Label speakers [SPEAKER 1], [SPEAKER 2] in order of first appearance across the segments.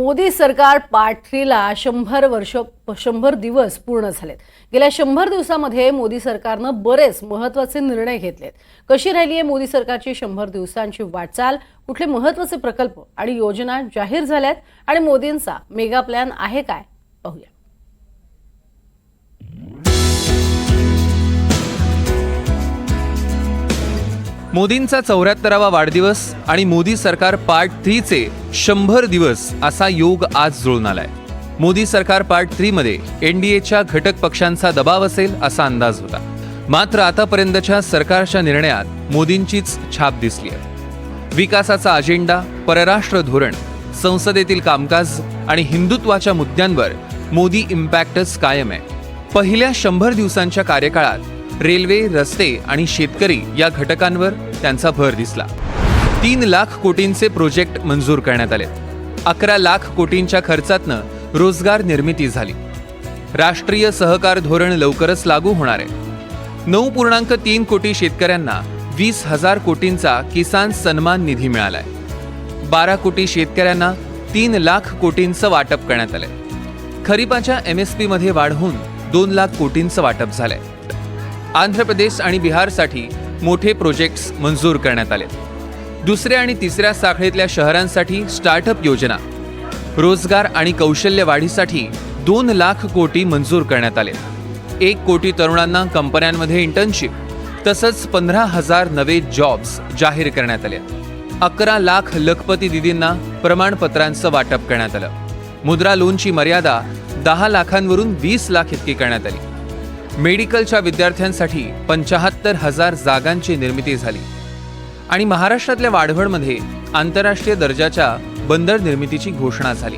[SPEAKER 1] मोदी सरकार पार्ट थ्रीला शंभर वर्ष शंभर दिवस पूर्ण झालेत. गेल्या शंभर दिवसामध्ये मोदी सरकारनं बरेच महत्त्वाचे निर्णय घेतलेत. कशी राहिली आहे मोदी सरकारची शंभर दिवसांची वाटचाल? कुठले महत्त्वाचे प्रकल्प आणि योजना जाहीर झाल्यात? आणि मोदींचा मेगा प्लॅन आहे काय? पाहूया.
[SPEAKER 2] मोदींचा चौऱ्याहत्तरावा वाढदिवस आणि मोदी सरकार पार्ट थ्रीचे शंभर दिवस असा योग आज जुळून आलाय. मोदी सरकार पार्ट थ्रीमध्ये एनडीएच्या घटक पक्षांचा दबाव असेल असा अंदाज होता. मात्र आतापर्यंतच्या सरकारच्या निर्णयात मोदींचीच छाप दिसली आहे. विकासाचा अजेंडा परराष्ट्र धोरण संसदेतील कामकाज आणि हिंदुत्वाच्या मुद्द्यांवर मोदी इम्पॅक्टच कायम आहे. पहिल्या शंभर दिवसांच्या कार्यकाळात रेल्वे रस्ते आणि शेतकरी या घटकांवर त्यांचा भर दिसला. तीन लाख कोटींचे प्रोजेक्ट मंजूर करण्यात आले अकरा लाख कोटींच्या खर्चातनं रोजगार निर्मिती झाली. राष्ट्रीय सहकार धोरण लवकरच लागू होणार आहे. नऊ पूर्णांक तीन कोटी शेतकऱ्यांना वीस हजार कोटींचा किसान सन्मान निधी मिळालाय. बारा कोटी शेतकऱ्यांना तीन लाख कोटींचं वाटप करण्यात आलंय. खरीपाच्या एम एस पीमध्ये वाढ होऊन दोन लाख कोटींचं वाटप झालंय. आंध्र प्रदेश आणि बिहारसाठी मोठे प्रोजेक्ट्स मंजूर करण्यात आले दुसऱ्या आणि तिसऱ्या साखळीतल्या शहरांसाठी स्टार्टअप योजना रोजगार आणि कौशल्य वाढीसाठी दोन लाख कोटी मंजूर करण्यात आले. एक कोटी तरुणांना कंपन्यांमध्ये इंटर्नशिप तसंच पंधरा हजार नवे जॉब्स जाहीर करण्यात आले. अकरा लाख लखपती दिदींना प्रमाणपत्रांचं वाटप करण्यात आलं. मुद्रा लोनची मर्यादा दहा लाखांवरून वीस लाख इतकी करण्यात आली. मेडिकलच्या विद्यार्थ्यांसाठी पंचाहत्तर हजार जागांची निर्मिती झाली. आणि महाराष्ट्रातल्या वाढवडमध्ये आंतरराष्ट्रीय दर्जाच्या बंदर निर्मितीची घोषणा झाली.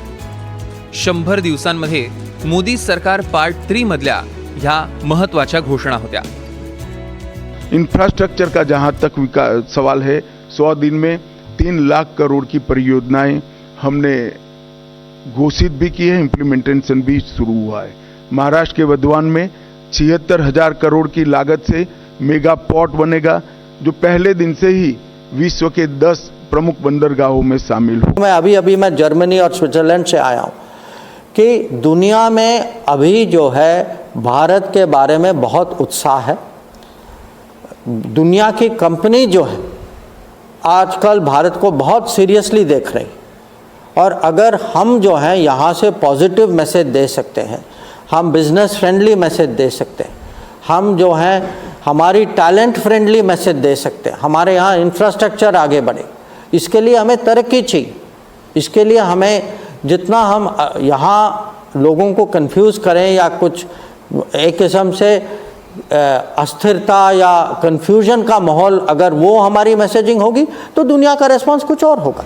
[SPEAKER 2] शंभर दिवसांमध्ये मोदी सरकार पार्ट थ्री मधल्या ह्या महत्त्वाच्या घोषणा होत्या.
[SPEAKER 3] इंफ्रास्ट्रक्चर का जहां तक विकास सवाल है सौ दिन में तीन लाख करोड़ की परियोजनाएं हमने घोषित भी की है इम्प्लीमेंटेशन भी शुरू हुआ है। महाराष्ट्र के वधवान में छिहत्तर हज़ार करोड़ की लागत से मेगा पोर्ट बनेगा, जो पहले दिन से ही विश्व के दस प्रमुख बंदरगाहों में शामिल हो।
[SPEAKER 4] मैं अभी अभी मैं जर्मनी और स्विट्जरलैंड से आया हूँ कि दुनिया में अभी जो है भारत के बारे में बहुत उत्साह है। दुनिया की कंपनी जो है आजकल भारत को बहुत सीरियसली देख रही और अगर हम जो हैं यहाँ से पॉजिटिव मैसेज दे सकते हैं हम बिज़नेस फ्रेंडली मैसेज दे सकते हैं। हम जो हैं, हमारी टैलेंट फ्रेंडली मैसेज दे सकते हैं। हमारे यहाँ इंफ्रास्ट्रक्चर आगे बढ़े। इसके लिए हमें तरक्की चाहिए। इसके लिए हमें जितना हम यहाँ लोगों को कंफ्यूज करें या कुछ, एक किस्म से अस्थिरता या कंफ्यूजन का माहौल अगर वो हमारी मैसेजिंग होगी तो दुनिया का रेस्पॉन्स कुछ और होगा।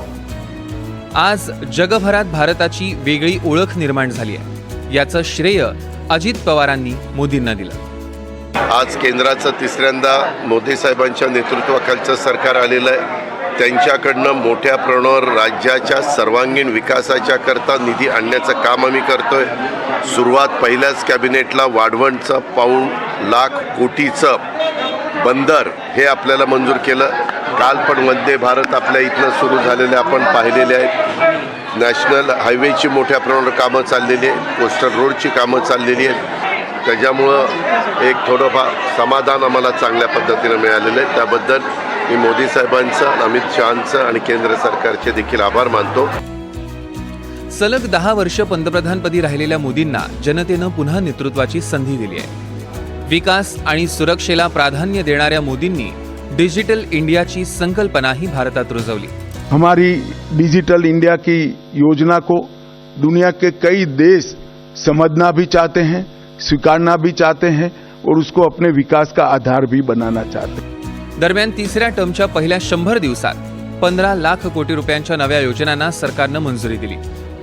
[SPEAKER 2] आज जगभरात भारताची वेगळी ओळख निर्माण झाली आहे। याचं श्रेय अजित पवारांनी मोदींना दिलं.
[SPEAKER 5] आज केंद्राचं तिसऱ्यांदा मोदी साहेबांच्या नेतृत्वाखालचं सरकार आलेलं आहे. त्यांच्याकडनं मोठ्या प्रमाणावर राज्याच्या सर्वांगीण विकासाच्या करता निधी आणण्याचं काम आम्ही करतोय. सुरुवात पहिल्याच कॅबिनेटला वाढवणचं पाऊण लाख कोटीचं बंदर हे आपल्याला मंजूर केलं. काल पण वंदे भारत आपल्या इथनं सुरू झालेले आपण पाहिलेले आहेत. नॅशनल हायवेची मोठ्या प्रमाणावर कामं चाललेली आहेत. कोस्टल रोडची कामं चाललेली आहेत. त्याच्यामुळं एक थोडंफार समाधान आम्हाला चांगल्या पद्धतीनं मिळालेलं आहे. त्याबद्दल मी मोदी साहेबांचं अमित शहांचं आणि केंद्र सरकारचे देखील आभार मानतो.
[SPEAKER 2] सलग दहा वर्ष पंतप्रधानपदी राहिलेल्या मोदींना जनतेनं पुन्हा नेतृत्वाची संधी दिली आहे. विकास आणि सुरक्षेला प्राधान्य देणाऱ्या मोदींनी डिजिटल इंडियाची संकल्पनाही भारतात रुजवली.
[SPEAKER 3] हमारी डिजिटल इंडिया की योजना को दुनिया के कई देश समझना भी चाहते हैं स्वीकारना भी चाहते हैं और उसको अपने विकास का आधार भी बनाना चाहते हैं।
[SPEAKER 2] दरम्यान तिसऱ्या टर्मच्या पहिल्या शंभर दिवसात पंधरा लाख कोटी रुपयांच्या नव्या योजनांना सरकारनं मंजुरी दिली.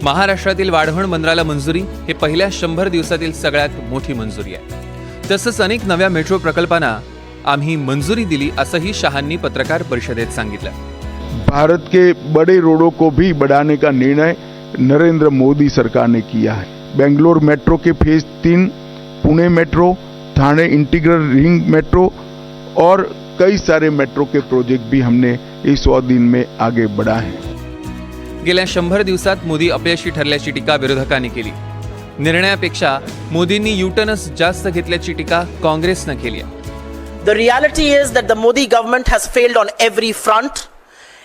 [SPEAKER 2] महाराष्ट्रातील वाढवण बंदराला मंजुरी हे पहिल्या शंभर दिवसातील सगळ्यात मोठी मंजुरी आहे. तसंच अनेक नव्या मेट्रो प्रकल्पांना आम्ही मंजुरी दिली असंही शहांनी पत्रकार परिषदेत सांगितलं.
[SPEAKER 3] भारत के बड़े रोडों को भी बढ़ाने का निर्णय नरेंद्र मोदी सरकार ने किया है। बेंगलोर मेट्रो के फेज तीन Pune metro Thane integral ring metro और कई सारे मेट्रो के प्रोजेक्ट भी हमने इस सौ दिन में आगे बढ़ाए हैं।
[SPEAKER 2] गेल्या शंभर दिवसात मोदी अपयशी ठरल्याची टीका विरोधकांनी केली. निर्णयापेक्षा मोदींनी युटर्नच जास्त घेतल्याची टीका काँग्रेसनं केली
[SPEAKER 6] The reality is that the Modi government has failed on every front.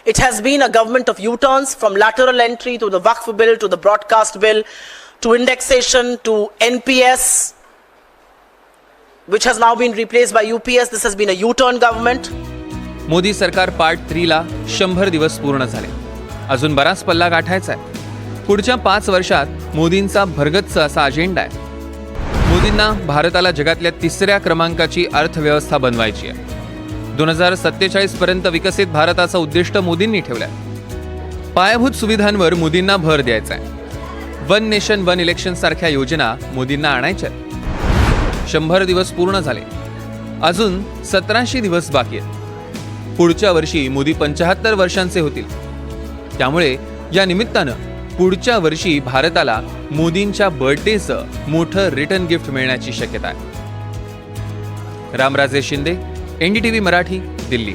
[SPEAKER 6] It has been a government of U turns from lateral entry to the Waqf bill to the broadcast bill to indexation to NPS, which has now been replaced by UPS. This has been a U turn government.
[SPEAKER 2] Modi सरकार part थ्रीला शंभर दिवस पूर्ण झाले अजून बराच पल्ला गाठायचा आहे पुढच्या पाच वर्षात मोदींचा भरगच्च असा अजेंडा आहे मोदींना भारताला जगातल्या तिसऱ्या क्रमांकाची अर्थव्यवस्था बनवायची आहे दोन हजार सत्तेचाळीस पर्यंत विकसित भारताचं उद्दिष्ट मोदींनी ठेवलंय. पायाभूत सुविधांवर मोदींना भर द्यायचा आहे वन नेशन वन इलेक्शन सारख्या योजना मोदींना आणायच्या शंभर दिवस पूर्ण झाले. अजून सतराशे दिवस बाकी आहेत. पुढच्या वर्षी मोदी पंचाहत्तर वर्षांचे होतील. त्यामुळे या निमित्तानं पुढच्या वर्षी भारताला मोदींच्या बर्थडेचं मोठं रिटर्न गिफ्ट मिळण्याची शक्यता आहे. रामराजे शिंदे एनडीटीव्ही मराठी दिल्ली.